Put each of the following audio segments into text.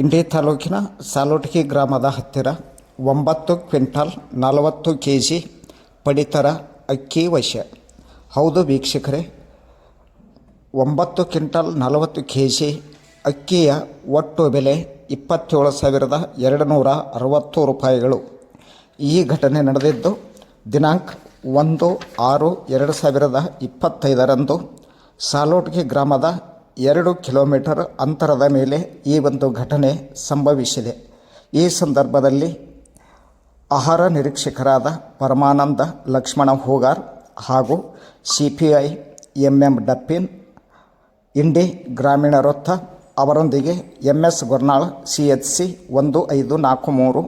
ಇಂಡಿ ತಾಲೂಕಿನ ಸಾಲೋಟಗಿ ಗ್ರಾಮದ ಹತ್ತಿರ ಒಂಬತ್ತು ಕ್ವಿಂಟಾಲ್ ನಲವತ್ತು ಕೆ ಜಿ ಪಡಿತರ ಅಕ್ಕಿ ವಶ ಹೌದು ವೀಕ್ಷಕರೇ, ಒಂಬತ್ತು ಕ್ವಿಂಟಲ್ ನಲವತ್ತು ಕೆ ಜಿ ಅಕ್ಕಿಯ ಒಟ್ಟು ಬೆಲೆ ಇಪ್ಪತ್ತೇಳು ಸಾವಿರದ ಎರಡು ನೂರ ಅರವತ್ತು ರೂಪಾಯಿಗಳು. ಈ ಘಟನೆ ನಡೆದಿದ್ದು ದಿನಾಂಕ ಒಂದು ಆರು ಎರಡು ಸಾವಿರದ ಇಪ್ಪತ್ತೈದರಂದು ಸಾಲೋಟ್ಗಿ ಗ್ರಾಮದ ಎರಡು ಕಿಲೋಮೀಟರ್ ಅಂತರದ ಮೇಲೆ ಈ ಒಂದು ಘಟನೆ ಸಂಭವಿಸಿದೆ. ಈ ಸಂದರ್ಭದಲ್ಲಿ ಆಹಾರ ನಿರೀಕ್ಷಕರಾದ ಪರಮಾನಂದ ಲಕ್ಷ್ಮಣ ಹೂಗಾರ್ ಹಾಗೂ C P I M M Dappin, Indi ಗ್ರಾಮೀಣ ವೃತ್ತ ಅವರೊಂದಿಗೆ M S Gornal C H C ಒಂದು ಐದು ನಾಲ್ಕು ಮೂರು,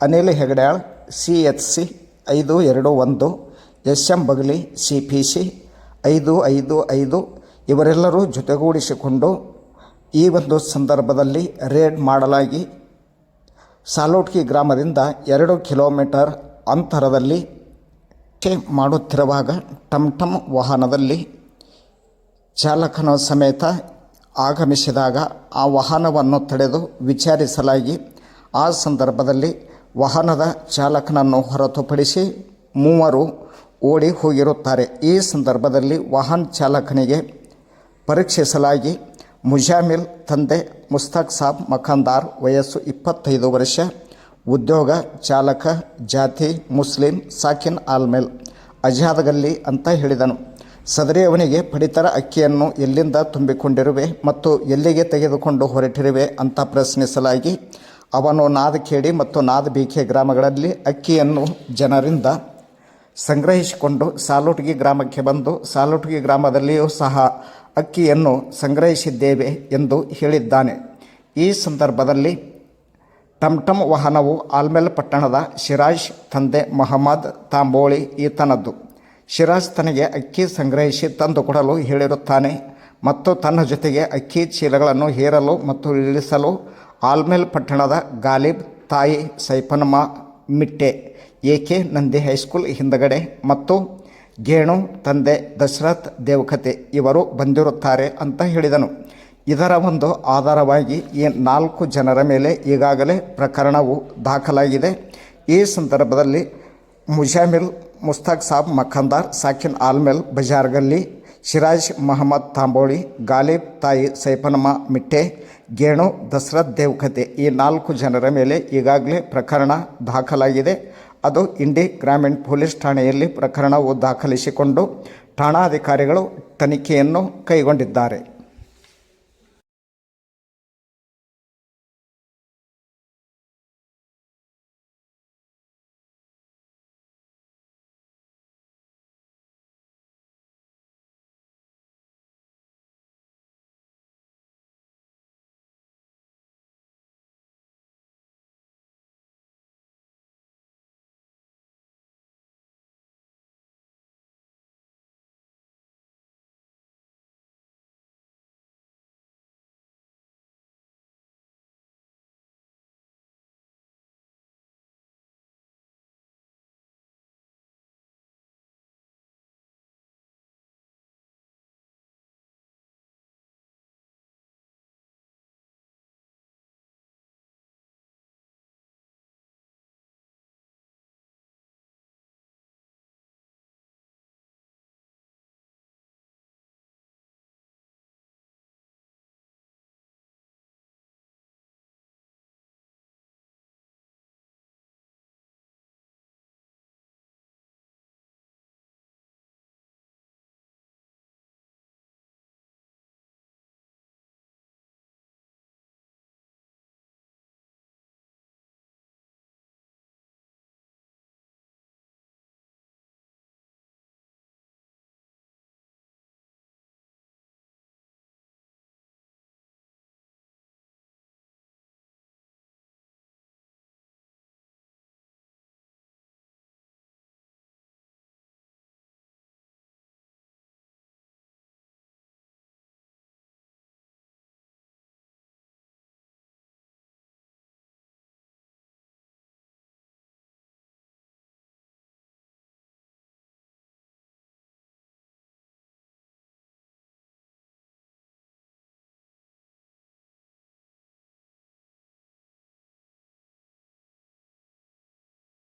Anil Hegadyal C H C ಐದು ಎರಡು ಒಂದು S M Bagali C P C ಐದು ಐದು ಐದು ಇವರೆಲ್ಲರೂ ಜೊತೆಗೂಡಿಸಿಕೊಂಡು ಈ ಒಂದು ಸಂದರ್ಭದಲ್ಲಿ ರೇಡ್ ಮಾಡಲಾಗಿ ಸಾಲೋಟ್ಕಿ ಗ್ರಾಮದಿಂದ ಎರಡು ಕಿಲೋಮೀಟರ್ ಅಂತರದಲ್ಲಿ ಮಾಡುತ್ತಿರುವಾಗ ಟಮ್ ಟಮ್ ವಾಹನದಲ್ಲಿ ಚಾಲಕನ ಸಮೇತ ಆಗಮಿಸಿದಾಗ ಆ ವಾಹನವನ್ನು ತಡೆದು ವಿಚಾರಿಸಲಾಗಿ ಆ ಸಂದರ್ಭದಲ್ಲಿ ವಾಹನದ ಚಾಲಕನನ್ನು ಹೊರತುಪಡಿಸಿ ಮೂವರು ಓಡಿ ಹೋಗಿರುತ್ತಾರೆ. ಈ ಸಂದರ್ಭದಲ್ಲಿ ವಾಹನ ಚಾಲಕನಿಗೆ ಪರೀಕ್ಷಿಸಲಾಗಿ ಮುಜಾಮಿಲ್ ತಂದೆ ಮುಸ್ತಾಕ್ ಸಾಬ್ ಮಖಂದಾರ್ ವಯಸ್ಸು ಇಪ್ಪತ್ತೈದು ವರ್ಷ, ಉದ್ಯೋಗ ಚಾಲಕ, ಜಾತಿ, ಮುಸ್ಲಿಂ ಸಾಕಿನ್ ಆಲ್ಮೇಲ್, ಅಜಾದಗಲ್ಲಿ ಅಂತ ಹೇಳಿದನು. ಸದರಿ ಅವನಿಗೆ ಪಡಿತರ ಅಕ್ಕಿಯನ್ನು ಎಲ್ಲಿಂದ ತುಂಬಿಕೊಂಡಿರುವೆ ಮತ್ತು ಎಲ್ಲಿಗೆ ತೆಗೆದುಕೊಂಡು ಹೊರಟಿರುವೆ ಅಂತ ಪ್ರಶ್ನಿಸಲಾಗಿ, ಅವನು ನಾದಖೇಡಿ ಮತ್ತು ನಾದಬೀಕೆ ಗ್ರಾಮಗಳಲ್ಲಿ ಅಕ್ಕಿಯನ್ನು ಜನರಿಂದ ಸಂಗ್ರಹಿಸಿಕೊಂಡು ಸಾಲುಟ್ಗಿ ಗ್ರಾಮಕ್ಕೆ ಬಂದು, ಸಾಲುಟ್ಗಿ ಗ್ರಾಮದಲ್ಲಿಯೂ ಸಹ ಅಕ್ಕಿಯನ್ನು ಸಂಗ್ರಹಿಸಿದ್ದೇವೆ ಎಂದು ಹೇಳಿದ್ದಾನೆ. ಈ ಸಂದರ್ಭದಲ್ಲಿ ಟಮ್ಟಮ್ ಟಮ್ ವಾಹನವು ಆಲ್ಮೆಲ್ ಪಟ್ಟಣದ ಶಿರಾಜ್ ತಂದೆ ಮೊಹಮ್ಮದ್ ತಾಂಬೋಳಿ ಈತನದ್ದು. ಶಿರಾಜ್ ತನಗೆ ಅಕ್ಕಿ ಸಂಗ್ರಹಿಸಿ ತಂದು ಕೊಡಲು ಹೇಳಿರುತ್ತಾನೆ. ಮತ್ತು ತನ್ನ ಜೊತೆಗೆ ಅಕ್ಕಿ ಚೀಲಗಳನ್ನು ಹೇರಲು ಮತ್ತು ಇಳಿಸಲು ಆಲ್ಮೇಲ್ ಪಟ್ಟಣದ ಗಾಲಿಬ್ ತಾಯಿ Saifanamma Mitte AK Nandi high school ಹಿಂದಗಡೆ ಮತ್ತು ಗೇಣು, ತಂದೆ, ದಶರಥ್, ದೇವಕತೆ ಇವರು ಬಂದಿರುತ್ತಾರೆ ಅಂತ ಹೇಳಿದನು. ಇದರ ಒಂದು ಆಧಾರವಾಗಿ ಈ ನಾಲ್ಕು ಜನರ ಮೇಲೆ ಈಗಾಗಲೇ ಪ್ರಕರಣವು ದಾಖಲಾಗಿದೆ. ಈ ಸಂದರ್ಭದಲ್ಲಿ ಮುಜಾಮಿಲ್, ಮುಸ್ತಾಕ್ ಸಾಬ್, ಮಖಂದಾರ್, ಸಾಕಿನ್ ಆಲ್ಮೆಲ್, ಬಜಾರ್ಗಲ್ಲಿ ಶಿರಾಜ್ ಮಹಮ್ಮದ್ ತಾಂಬೋಳಿ, ಗಾಲಿಬ್ ತಾಯಿ ಸೈಫನಮ್ಮ ಮಿಟ್ಟೆ, ಗೇಣು ದಸರಥ್ ದೇವ್ಕತೆ ಈ ನಾಲ್ಕು ಜನರ ಮೇಲೆ ಈಗಾಗಲೇ ಪ್ರಕರಣ ದಾಖಲಾಗಿದೆ. ಅದು ಇಂಡಿ ಗ್ರಾಮೀಣ ಪೊಲೀಸ್ ಠಾಣೆಯಲ್ಲಿ ಪ್ರಕರಣವು ದಾಖಲಿಸಿಕೊಂಡು ಠಾಣಾಧಿಕಾರಿಗಳು ತನಿಖೆಯನ್ನು ಕೈಗೊಂಡಿದ್ದಾರೆ.